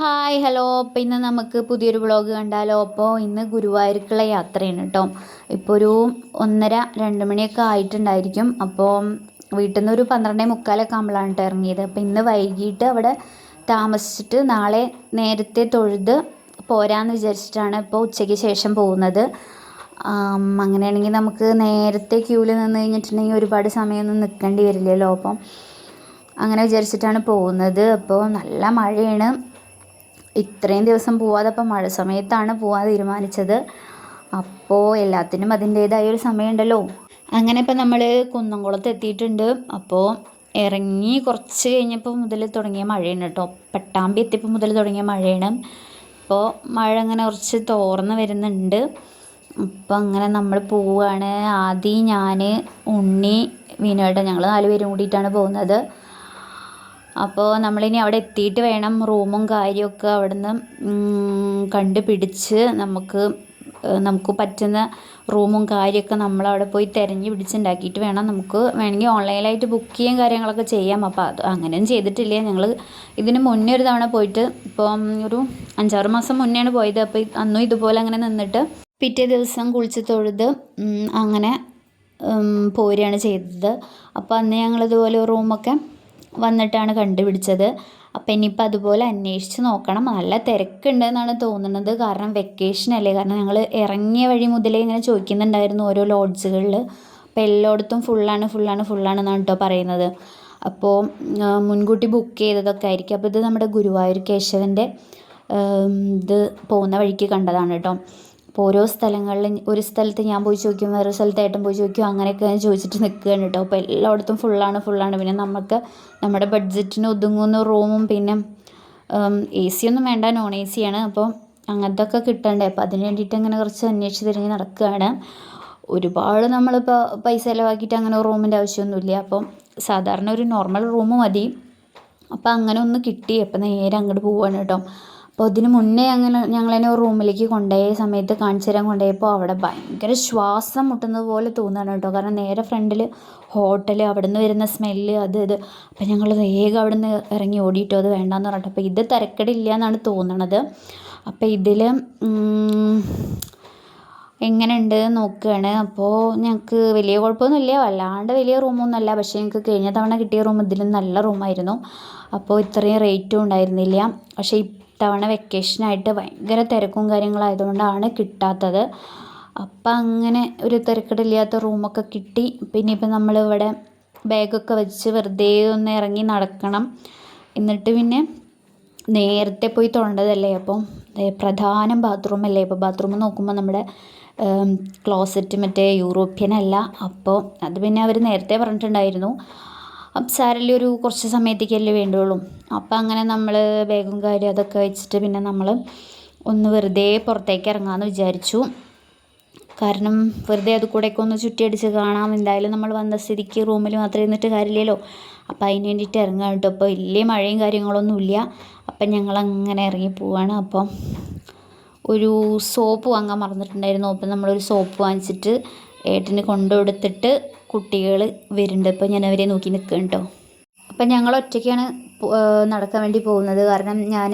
Hi hello. അപ്പോൾ ഇന്ന് നമുക്ക് പുതിയൊരു വ്ളോഗ് കണ്ടാലോ? അപ്പോൾ ഇന്ന് ഗുരുവായൂർക്കുള്ള യാത്രയാണ് കേട്ടോ ഇപ്പോൾ ഒരു ഒന്നര രണ്ട് മണിയൊക്കെ ആയിട്ടുണ്ടായിരിക്കും. അപ്പോൾ വീട്ടിൽ നിന്ന് ഒരു പന്ത്രണ്ടേ മുക്കാലൊക്കെ ആകുമ്പോഴാണ് കേട്ടോ ഇറങ്ങിയത്. അപ്പോൾ ഇന്ന് വൈകിട്ട് അവിടെ താമസിച്ചിട്ട് നാളെ നേരത്തെ തൊഴുത് പോരാന്ന് വിചാരിച്ചിട്ടാണ് ഇപ്പോൾ ഉച്ചയ്ക്ക് ശേഷം പോകുന്നത്. അങ്ങനെയാണെങ്കിൽ നമുക്ക് നേരത്തെ ക്യൂവിൽ നിന്ന് കഴിഞ്ഞിട്ടുണ്ടെങ്കിൽ ഒരുപാട് സമയമൊന്നും നിൽക്കേണ്ടി വരില്ലല്ലോ. അപ്പം അങ്ങനെ വിചാരിച്ചിട്ടാണ് പോകുന്നത്. അപ്പോൾ നല്ല മഴയാണ്. ഇത്രയും ദിവസം പോവാതെ അപ്പം മഴ സമയത്താണ് പോവാൻ തീരുമാനിച്ചത്. അപ്പോൾ എല്ലാത്തിനും അതിന്റേതായ ഒരു സമയമുണ്ടല്ലോ. അങ്ങനെ ഇപ്പം നമ്മൾ കുന്നംകുളത്ത് എത്തിയിട്ടുണ്ട്. അപ്പോൾ ഇറങ്ങി കുറച്ച് കഴിഞ്ഞപ്പോൾ മുതൽ തുടങ്ങിയ മഴയാണ് കേട്ടോ. പെട്ടാമ്പി എത്തിയപ്പോൾ മുതൽ തുടങ്ങിയ മഴയാണ്. അപ്പോൾ മഴ അങ്ങനെ കുറച്ച് തോർന്ന് വരുന്നുണ്ട്. അപ്പം അങ്ങനെ നമ്മൾ പോവുകയാണ് ആദ്യം ഞാൻ ഉണ്ണി വിനോദം ഞങ്ങൾ നാല് പേരും കൂടിയിട്ടാണ് പോകുന്നത്. അപ്പോൾ നമ്മളിനി അവിടെ എത്തിയിട്ട് വേണം റൂമും കാര്യമൊക്കെ അവിടുന്ന് കണ്ടുപിടിച്ച് നമുക്ക് നമുക്ക് പറ്റുന്ന റൂമും കാര്യമൊക്കെ നമ്മളവിടെ പോയി തിരഞ്ഞ് പിടിച്ചുണ്ടാക്കിയിട്ട് വേണം നമുക്ക് വേണമെങ്കിൽ ഓൺലൈനായിട്ട് ബുക്ക് ചെയ്യാൻ കാര്യങ്ങളൊക്കെ ചെയ്യാം. അപ്പോൾ അത് അങ്ങനെയൊന്നും ചെയ്തിട്ടില്ല. ഞങ്ങൾ ഇതിന് മുന്നേ ഒരു തവണ പോയിട്ട് ഇപ്പം ഒരു അഞ്ചാറ് മാസം മുന്നെയാണ് പോയത്. അപ്പോൾ അന്നും ഇതുപോലെ അങ്ങനെ നിന്നിട്ട് പിറ്റേ ദിവസം കുളിച്ച് തൊഴുത് അങ്ങനെ പോരുകയാണ് ചെയ്തത്. അപ്പോൾ അന്ന് ഞങ്ങളിതുപോലെ റൂമൊക്കെ വന്നിട്ടാണ് കണ്ടുപിടിച്ചത്. അപ്പം ഇനിയിപ്പോൾ അതുപോലെ അന്വേഷിച്ച് നോക്കണം. നല്ല തിരക്കുണ്ടെന്നാണ് തോന്നുന്നത്. കാരണം വെക്കേഷൻ അല്ലേ? കാരണം ഞങ്ങൾ ഇറങ്ങിയ വഴി മുതലേ ഇങ്ങനെ ചോദിക്കുന്നുണ്ടായിരുന്നു ഓരോ ലോഡ്ജുകളിൽ അപ്പോൾ എല്ലായിടത്തും ഫുള്ളാണ് ഫുള്ളാണ് ഫുള്ളാണ് എന്നാണ് കേട്ടോ പറയുന്നത്. അപ്പോൾ മുൻകൂട്ടി ബുക്ക് ചെയ്തതൊക്കെ ആയിരിക്കും. അപ്പോൾ ഇത് നമ്മുടെ ഗുരുവായൂർ കേശവന്റെ ഇത് പോകുന്ന വഴിക്ക് കണ്ടതാണ് കേട്ടോ അപ്പോൾ ഓരോ സ്ഥലങ്ങളിൽ ഒരു സ്ഥലത്ത് ഞാൻ പോയി ചോദിക്കും വേറൊരു സ്ഥലത്ത് ഏട്ടൻ പോയി ചോദിക്കും അങ്ങനെയൊക്കെ ഞാൻ ചോദിച്ചിട്ട് നിൽക്കുകയാണ് കേട്ടോ. അപ്പോൾ എല്ലായിടത്തും ഫുള്ളാണ് ഫുള്ളാണ് പിന്നെ നമുക്ക് നമ്മുടെ ബഡ്ജറ്റിന് ഒതുങ്ങുന്ന റൂമും പിന്നെ എ സി ഒന്നും വേണ്ട നോൺ എ സി ആണ്. അപ്പോൾ അങ്ങനത്തെ ഒക്കെ കിട്ടണ്ടേ. അപ്പോൾ അതിന് വേണ്ടിയിട്ട് അങ്ങനെ കുറച്ച് അന്വേഷിച്ച് തിരിഞ്ഞ് നടക്കുകയാണ്. ഒരുപാട് നമ്മളിപ്പോൾ പൈസ ചിലവാക്കിയിട്ട് അങ്ങനെ റൂമിന്റെ ആവശ്യമൊന്നുമില്ല. അപ്പം സാധാരണ ഒരു നോർമൽ റൂം മതി. അപ്പോൾ അങ്ങനെ ഒന്ന് കിട്ടി. അപ്പം നേരെ അങ്ങോട്ട് പോവാണ് കേട്ടോ. അപ്പോൾ അതിന് മുന്നേ അങ്ങനെ ഞങ്ങളെന്നെ ഒരു റൂമിലേക്ക് കൊണ്ടുപോയ സമയത്ത് കാണിച്ചു തരാൻ കൊണ്ടുപോയപ്പോൾ അവിടെ ഭയങ്കര ശ്വാസം മുട്ടുന്നത് പോലെ തോന്നുകയാണ് കേട്ടോ. കാരണം നേരെ ഫ്രണ്ടിൽ ഹോട്ടൽ അവിടെ നിന്ന് വരുന്ന സ്മെല്ല് അത് ഇത്. അപ്പോൾ ഞങ്ങൾ വേഗം അവിടെ നിന്ന് ഇറങ്ങി ഓടിയിട്ടോ അത് വേണ്ടാന്ന് പറഞ്ഞിട്ട്. അപ്പോൾ ഇത് തിരക്കടില്ല എന്നാണ് തോന്നണത് അപ്പോൾ ഇതിൽ എങ്ങനെയുണ്ട് നോക്കുകയാണ്. അപ്പോൾ ഞങ്ങൾക്ക് വലിയ കുഴപ്പമൊന്നുമില്ല. വല്ലാണ്ട് വലിയ റൂമൊന്നുമല്ല. പക്ഷേ ഞങ്ങൾക്ക് കഴിഞ്ഞ തവണ കിട്ടിയ റൂം ഇതിലും നല്ല റൂമായിരുന്നു. അപ്പോൾ ഇത്രയും റേറ്റും ഉണ്ടായിരുന്നില്ല. പക്ഷേ ഇത്തവണ വെക്കേഷനായിട്ട് ഭയങ്കര തിരക്കും കാര്യങ്ങളായതുകൊണ്ടാണ് കിട്ടാത്തത്. അപ്പം അങ്ങനെ ഒരു തിരക്കടില്ലാത്ത റൂമൊക്കെ കിട്ടി. പിന്നെ ഇപ്പം നമ്മളിവിടെ ബാഗൊക്കെ വെച്ച് വെറുതെ ഒന്ന് ഇറങ്ങി നടക്കണം. എന്നിട്ട് പിന്നെ നേരത്തെ പോയി തൊണ്ടതല്ലേ അപ്പം പ്രധാനം ബാത്റൂം അല്ലേ? അപ്പോൾ ബാത്റൂം നോക്കുമ്പോൾ നമ്മുടെ ക്ലോസറ്റ് മറ്റേ യൂറോപ്യൻ അല്ല. അപ്പോൾ അത് പിന്നെ അവർ നേരത്തെ പറഞ്ഞിട്ടുണ്ടായിരുന്നു. സാരല്ല ഒരു കുറച്ച് സമയത്തേക്കല്ലേ വേണ്ടുള്ളൂ. അപ്പം അങ്ങനെ നമ്മൾ ബാഗും കാര്യം അതൊക്കെ വെച്ചിട്ട് പിന്നെ നമ്മൾ ഒന്ന് വെറുതെ പുറത്തേക്ക് ഇറങ്ങാമെന്ന് വിചാരിച്ചു. കാരണം വെറുതെ അത് കൂടെയൊക്കെ ഒന്ന് ചുറ്റിയടിച്ച് കാണാം. എന്തായാലും നമ്മൾ വന്ന സ്ഥിതിക്ക് റൂമിൽ മാത്രം ഇരുന്നിട്ട് കാര്യമില്ലല്ലോ. അപ്പം അതിന് വേണ്ടിയിട്ട് ഇറങ്ങാം കേട്ടോ. അപ്പോൾ വലിയ മഴയും കാര്യങ്ങളൊന്നും ഇല്ല. അപ്പം ഞങ്ങൾ അങ്ങനെ ഇറങ്ങി പോവാണ്. അപ്പം ഒരു സോപ്പ് വാങ്ങാൻ മറന്നിട്ടുണ്ടായിരുന്നു. അപ്പം നമ്മളൊരു സോപ്പ് വാങ്ങിച്ചിട്ട് ഏട്ടന് കൊണ്ടുകൊടുത്തിട്ട് കുട്ടികൾ വരുന്നുണ്ട്. അപ്പോൾ ഞാൻ അവരെ നോക്കി നിൽക്കുകയാണ് കേട്ടോ. അപ്പം ഞങ്ങൾ ഒറ്റയ്ക്കാണ് നടക്കാൻ വേണ്ടി പോകുന്നത്. കാരണം ഞാൻ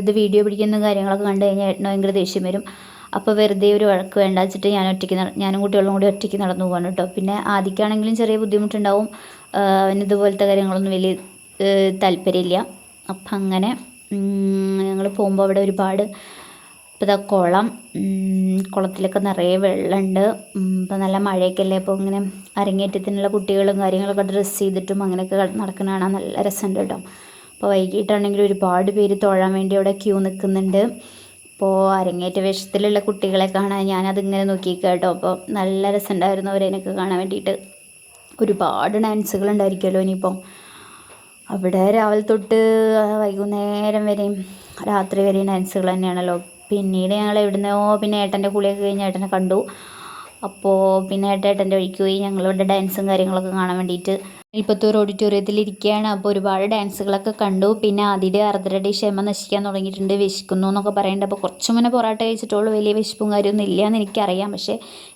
ഇത് വീഡിയോ പിടിക്കുന്ന കാര്യങ്ങളൊക്കെ കണ്ടു കഴിഞ്ഞാൽ ഏട്ടന് ഭയങ്കര ദേഷ്യം വരും. അപ്പോൾ വെറുതെ ഒരു വഴക്ക് വേണ്ട വെച്ചിട്ട് ഞാൻ ഒറ്റയ്ക്ക് ഞാനും കുട്ടികളും കൂടി ഒറ്റയ്ക്ക് നടന്നു പോകാൻ കേട്ടോ. പിന്നെ ആദ്യക്കാണെങ്കിലും ചെറിയ ബുദ്ധിമുട്ടുണ്ടാവും. അവന് ഇതുപോലത്തെ കാര്യങ്ങളൊന്നും വലിയ താല്പര്യമില്ല. അപ്പം അങ്ങനെ ഞങ്ങൾ പോകുമ്പോൾ അവിടെ ഒരുപാട് ഇപ്പോൾ ഇതാ കുളം കുളത്തിലൊക്കെ നിറയെ വെള്ളമുണ്ട്. ഇപ്പോൾ നല്ല മഴയൊക്കെ അല്ലേ? അപ്പോൾ ഇങ്ങനെ അരങ്ങേറ്റത്തിനുള്ള കുട്ടികളും കാര്യങ്ങളൊക്കെ ഡ്രസ്സ് ചെയ്തിട്ടും അങ്ങനെയൊക്കെ നടക്കുന്ന കാണാൻ നല്ല രസമുണ്ട് കേട്ടോ. അപ്പോൾ വൈകിട്ടാണെങ്കിൽ ഒരുപാട് പേര് തൊഴാൻ വേണ്ടി അവിടെ ക്യൂ നിൽക്കുന്നുണ്ട്. അപ്പോൾ അരങ്ങേറ്റ വേഷത്തിലുള്ള കുട്ടികളെ കാണാൻ ഞാനതിങ്ങനെ നോക്കിയിരിക്കുക കേട്ടോ. അപ്പോൾ നല്ല രസമുണ്ടായിരുന്നു അവരതിനൊക്കെ കാണാൻ വേണ്ടിയിട്ട്. ഒരുപാട് ഡാൻസുകൾ ഉണ്ടായിരിക്കുമല്ലോ ഇനിയിപ്പം. അവിടെ രാവിലെ തൊട്ട് വൈകുന്നേരം വരെയും രാത്രി വരെയും ഡാൻസുകൾ തന്നെയാണല്ലോ. പിന്നീട് ഞങ്ങൾ എവിടുന്നോ പിന്നെ ഏട്ടന്റെ കുളിയൊക്കെ കഴിഞ്ഞ് ഏട്ടനെ കണ്ടു. അപ്പോൾ പിന്നെ ഏട്ടേട്ടന്റെ പോയി. ഞങ്ങളിവിടെ ഡാൻസും കാര്യങ്ങളൊക്കെ കാണാൻ വേണ്ടിയിട്ട് ഇൽപ്പത്തൂർ ഓഡിറ്റോറിയത്തിൽ ഇരിക്കുകയാണ് അപ്പോൾ ഒരുപാട് ഡാൻസുകളൊക്കെ കണ്ടു. പിന്നെ അതിന്റെ അർദ്ധരടി ക്ഷമ നശിക്കാൻ തുടങ്ങിയിട്ടുണ്ട്. വിശക്കുന്നു എന്നൊക്കെ പറയുന്നുണ്ട് അപ്പോൾ കുറച്ച് മുന്നേ പൊറോട്ട കഴിച്ചിട്ടുള്ളൂ. വലിയ വിശപ്പും കാര്യമൊന്നും ഇല്ല എന്ന് എനിക്കറിയാം. പക്ഷേ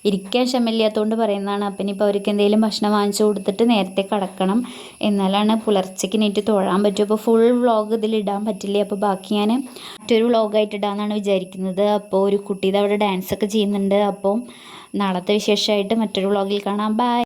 ഇരിക്കാൻ ക്ഷമയില്ലാത്തതുകൊണ്ട് പറയുന്നതാണ്. അപ്പം ഇനിയിപ്പോൾ അവർക്ക് എന്തെങ്കിലും ഭക്ഷണം വാങ്ങിച്ചു കൊടുത്തിട്ട് നേരത്തെ കിടക്കണം. എന്നാലാണ് പുലർച്ചയ്ക്ക് നീറ്റ് തൊഴാൻ പറ്റും. അപ്പോൾ ഫുൾ വ്ളോഗ് ഇതിൽ ഇടാൻ പറ്റില്ല? അപ്പോൾ ബാക്കി ഞാൻ മറ്റൊരു വ്ളോഗായിട്ട് ഇടാമെന്നാണ് വിചാരിക്കുന്നത്. അപ്പോൾ ഒരു കുട്ടി അവിടെ ഡാൻസൊക്കെ ചെയ്യുന്നുണ്ട്. അപ്പോൾ നാളത്തെ വിശേഷമായിട്ട് മറ്റൊരു വ്ളോഗിൽ കാണാം. ബൈ